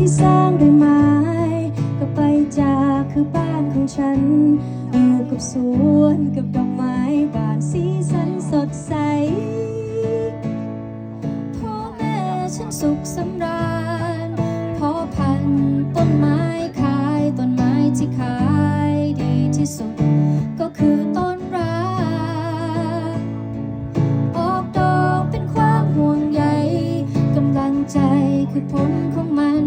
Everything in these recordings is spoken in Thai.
ที่สร้างด้วยไม้ ก็ไปจากคือบ้านของฉัน อยู่กับสวนกับดอกไม้บานสีสันสดใสพ่อแม่ฉันสุขสำรา คือผลของมัน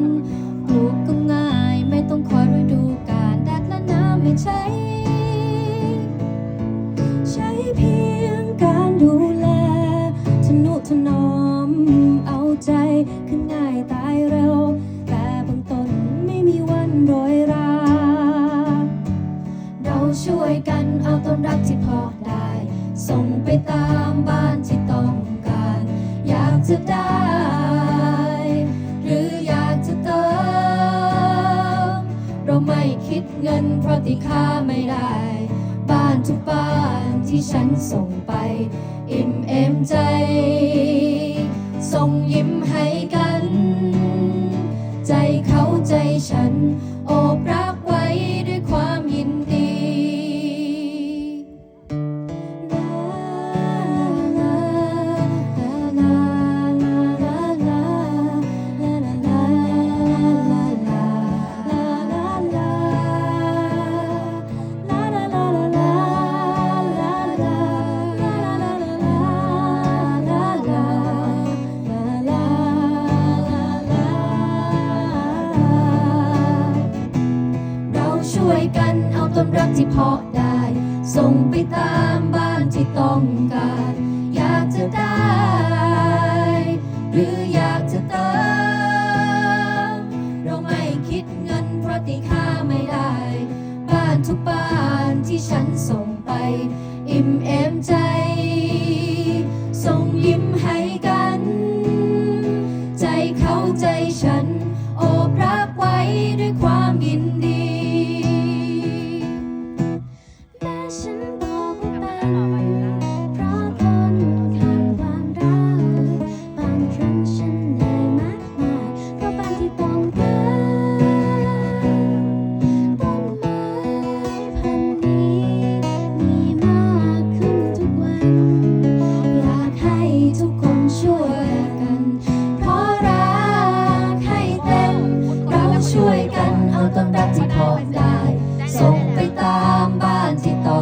ปลูกก็ง่ายไม่ต้องคอยฤดูกาลแดดและน้ำไม่ใช่ใช้เพียงการดูแลทนุถนอมเอาใจขึ้นง่ายตายเร็ว แต่บางต้นไม่มีวันโรยรา เราช่วยกันเอาต้นรักที่พอได้ ส่งไปตามบ้านที่ต้องการ อยากจะได้ เงินเพราะที่ค่าไม่ได้ บ้านทุกบ้านที่ฉันส่งไป อิ่มเอมใจ ส่งยิ้มให้ รักที่เพาะได้ ส่งไปตามบ้านที่ต้องการ อยากจะได้ หรือ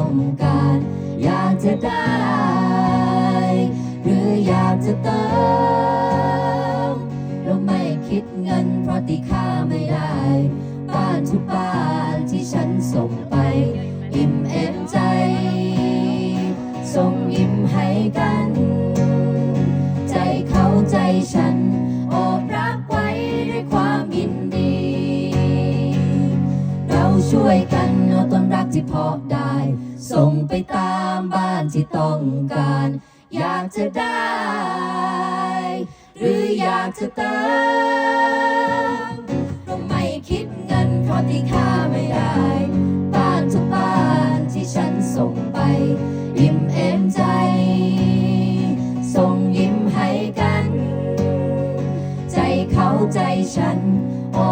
ต้องการ อยากจะได้ หรืออยากจะเติมเราไม่คิดเงินเพราะตีค่าไม่ได้ บ้านทุกบ้านที่ฉันส่งไป อิ่มเอมใจ ส่งยิ้มให้กัน ตามบ้านที่ต้องการ อยากจะได้ หรืออยากจะเติมเราไม่คิดเงินเพราะที่ค่าไม่ได้ บ้านทุกบ้านที่ฉันส่งไปอิ่มเอมใจ ส่งยิ้มให้กัน ใจเขาใจฉันอ๋อ